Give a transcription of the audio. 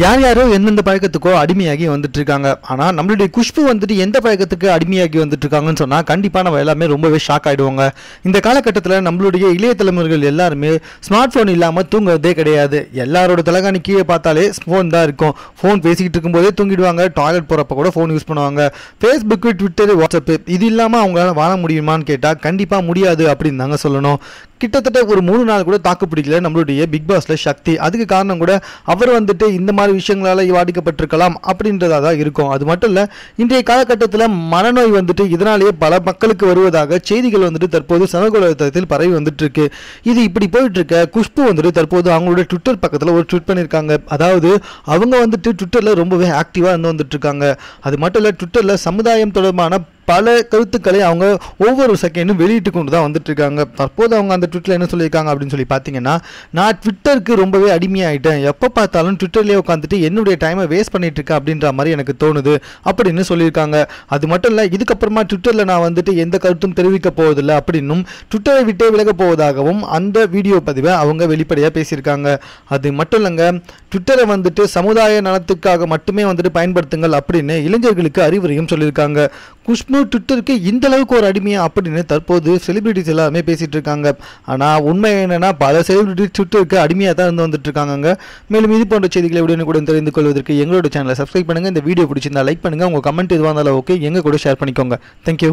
யார் யாரோ எந்தெந்த பழக்கத்துக்கோ அடிமையாகி வந்துட்டு இருக்காங்க ஆனால் நம்மளுடைய குஷ்பு வந்துட்டு எந்த பழக்கத்துக்கு அடிமையாகி வந்துட்டு இருக்காங்கன்னு சொன்னால் கண்டிப்பாக நம்ம எல்லாமே ரொம்பவே ஷாக் ஆகிடுவாங்க இந்த காலகட்டத்தில் நம்மளுடைய இளைய தலைமுறைகள் எல்லாருமே ஸ்மார்ட் ஃபோன் இல்லாமல் தூங்குறதே கிடையாது. எல்லாரோட தலைகாணி கீழே பார்த்தாலே ஃபோன் தான் இருக்கும். ஃபோன் பேசிக்கிட்டு இருக்கும்போதே தூங்கிடுவாங்க. டாய்லெட் போகிறப்ப கூட ஃபோன் யூஸ் பண்ணுவாங்க. ஃபேஸ்புக்கு ட்விட்டரு வாட்ஸ்அப்பு இது இல்லாமல் அவங்களால வாழ முடியுமான்னு கேட்டால் கண்டிப்பாக முடியாது அப்படின்னு தாங்க சொல்லணும். கிட்டத்தட்ட ஒரு மூணு நாள் கூட தாக்கு பிடிக்கல நம்மளுடைய பிக் பாஸில் சக்தி. அதுக்கு காரணம் கூட அவர் வந்துட்டு இந்த மாதிரி விஷயங்களால் பாதிக்கப்பட்டிருக்கலாம் அப்படின்றதா தான் இருக்கும். அது மட்டும் இல்லை இன்றைய காலகட்டத்தில் மனநோய் வந்துட்டு இதனாலேயே பல மக்களுக்கு வருவதாக செய்திகள் வந்துட்டு தற்போது சமூக பரவி வந்துட்டு இருக்கு இது இப்படி போயிட்டு இருக்க குஷ்பு வந்துட்டு தற்போது அவங்களோட ட்விட்டர் பக்கத்தில் ஒரு ட்விட் பண்ணியிருக்காங்க. அதாவது அவங்க வந்துட்டு ட்விட்டரில் ரொம்பவே ஆக்டிவாக இருந்து வந்துட்டு இருக்காங்க அது மட்டும் இல்லை ட்விட்டரில் சமுதாயம் தொடர்பான பல கருத்துக்களை அவங்க ஒவ்வொரு செகண்டும் வெளியிட்டு கொண்டு தான் வந்துட்டு இருக்காங்க தற்போது அவங்க அந்த ட்விட்டரில் என்ன சொல்லியிருக்காங்க அப்படின்னு சொல்லி பார்த்தீங்கன்னா நான் ட்விட்டருக்கு ரொம்பவே அடிமையாயிட்டேன். எப்போ பார்த்தாலும் ட்விட்டர்லேயே உட்காந்துட்டு என்னுடைய டைமை வேஸ்ட் பண்ணிட்டு இருக்கேன் அப்படின்ற மாதிரி எனக்கு தோணுது அப்படின்னு சொல்லியிருக்காங்க. அது மட்டும் இல்லை இதுக்கப்புறமா ட்விட்டரில் நான் வந்துட்டு எந்த கருத்தும் தெரிவிக்க போவதில்லை அப்படின்னும் ட்விட்டரை விட்டே விலக போவதாகவும் அந்த வீடியோ பதிவை அவங்க வெளிப்படையாக பேசியிருக்காங்க. அது மட்டும் இல்லைங்க ட்விட்டரை வந்துட்டு சமுதாய நலத்துக்காக மட்டுமே வந்துட்டு பயன்படுத்துங்கள் அப்படின்னு இளைஞர்களுக்கு அறிவுரையும் சொல்லியிருக்காங்க. குஷ்பு ட்விட்டருக்கு இந்த அளவுக்கு ஒரு அடிமையா அப்படின்னு தற்போது செலிபிரிட்டிஸ் எல்லாருமே பேசிட்டு இருக்காங்க. ஆனால் உண்மை என்னன்னா பல செலிபிரிட்டிஸ் ட்விட்டருக்கு அடிமையாக தான் இருந்து வந்துட்டு இருக்காங்க மேலும் இது போன்ற செய்திகளை உடனுக்குடன் தெரிந்து கொள்வதற்கு எங்களோட சேனலை சப்ஸ்கிரைப் பண்ணுங்க. இந்த வீடியோ பிடிச்சிருந்தா லைக் பண்ணுங்க. உங்க கமெண்ட் எதுவாக இருந்தாலும் ஓகே எங்க கூட ஷேர் பண்ணிக்கோங்க. தேங்க்யூ